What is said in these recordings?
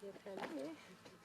Il y a.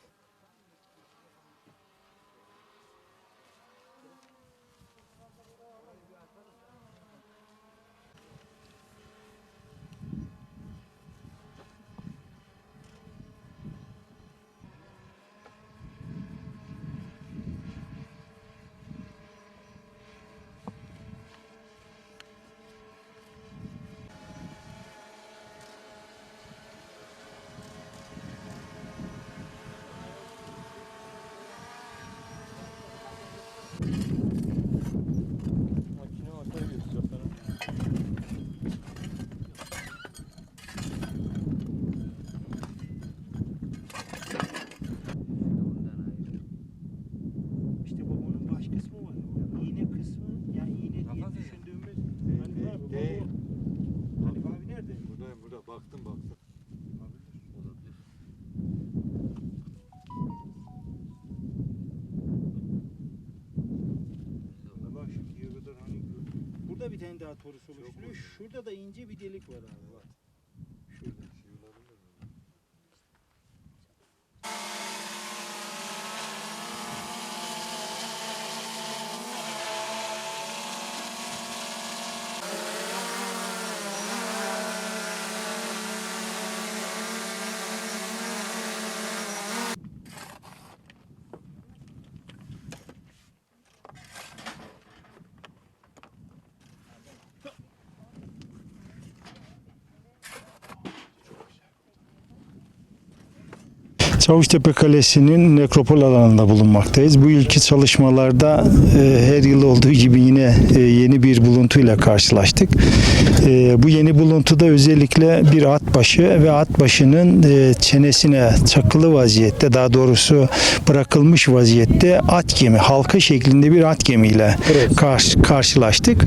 Burada bir tane daha torus oluşturuyor. Şurada da ince bir delik var abi bak. Çavuştepe Kalesi'nin nekropol alanında bulunmaktayız. Bu ilki çalışmalarda e, her yıl olduğu gibi yine e, yeni bir buluntuyla karşılaştık. E, bu yeni buluntuda özellikle bir at başı ve at başının e, çenesine çakılı vaziyette daha doğrusu bırakılmış vaziyette at gemi, halka şeklinde bir at gemiyle karşı, karşılaştık.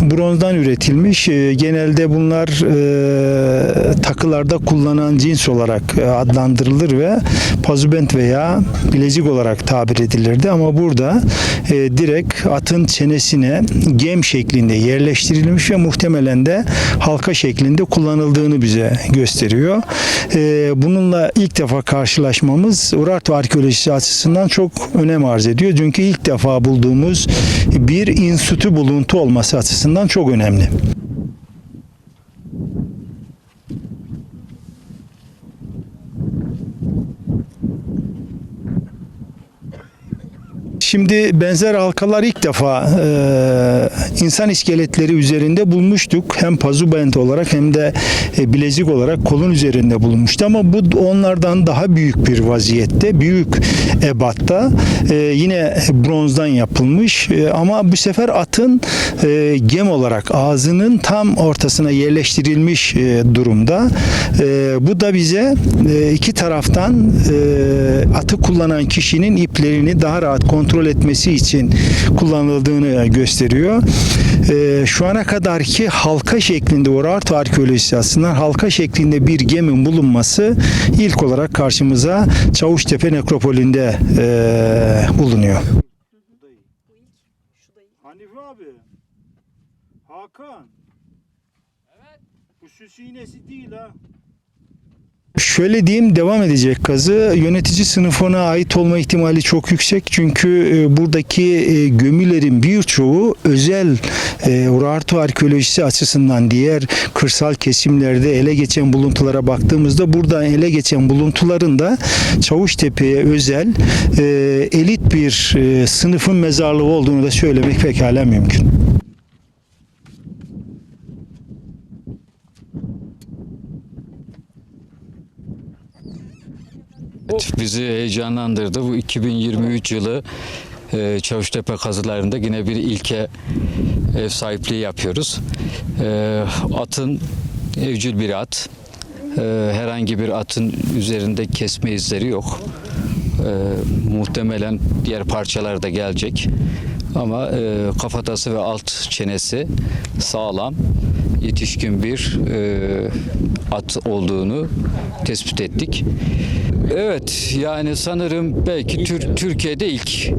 Bronzdan üretilmiş. e, genelde bunlar e, takılarda kullanan cins olarak e, adlandırılır ve pazubent veya bilezik olarak tabir edilirdi ama burada e, direkt atın çenesine gem şeklinde yerleştirilmiş ve muhtemelen de halka şeklinde kullanıldığını bize gösteriyor. E, bununla ilk defa karşılaşmamız Urartu arkeolojisi açısından çok önem arz ediyor. Çünkü ilk defa bulduğumuz bir insütü buluntu olması açısından çok önemli. Şimdi benzer halkalar ilk defa e, insan iskeletleri üzerinde bulmuştuk. Hem pazubent olarak hem de e, bilezik olarak kolun üzerinde bulunmuştu. Ama bu onlardan daha büyük bir vaziyette, büyük ebatta e, yine bronzdan yapılmış. E, ama bu sefer atın e, gem olarak ağzının tam ortasına yerleştirilmiş e, durumda. E, bu da bize e, iki taraftan e, atı kullanan kişinin iplerini daha rahat kontrol etmesi için kullanıldığını gösteriyor. E, şu ana kadarki halka şeklinde Urartu arkeolojisi aslında halka şeklinde bir gemin bulunması ilk olarak karşımıza Çavuştepe nekropolünde e, bulunuyor. Bu da iyi. Hanife abi. Hakan. Evet. Bu süs iğnesi değil ha. Şöyle diyeyim devam edecek kazı yönetici sınıfına ait olma ihtimali çok yüksek çünkü e, buradaki e, gömülerin birçoğu özel e, Urartu arkeolojisi açısından diğer kırsal kesimlerde ele geçen buluntulara baktığımızda burada ele geçen buluntuların da Çavuştepe'ye özel elit bir sınıfın mezarlığı olduğunu da söylemek pekala mümkün. Bizi heyecanlandırdı. Bu 2023 yılı e, Çavuştepe kazılarında yine bir ilke ev sahipliği yapıyoruz. E, atın evcil bir at. E, herhangi bir atın üzerinde kesme izleri yok. E, muhtemelen diğer parçalar da gelecek. Ama e, kafatası ve alt çenesi sağlam, yetişkin bir e, at olduğunu tespit ettik. Evet, yani sanırım belki Tür- Türkiye'de ilk.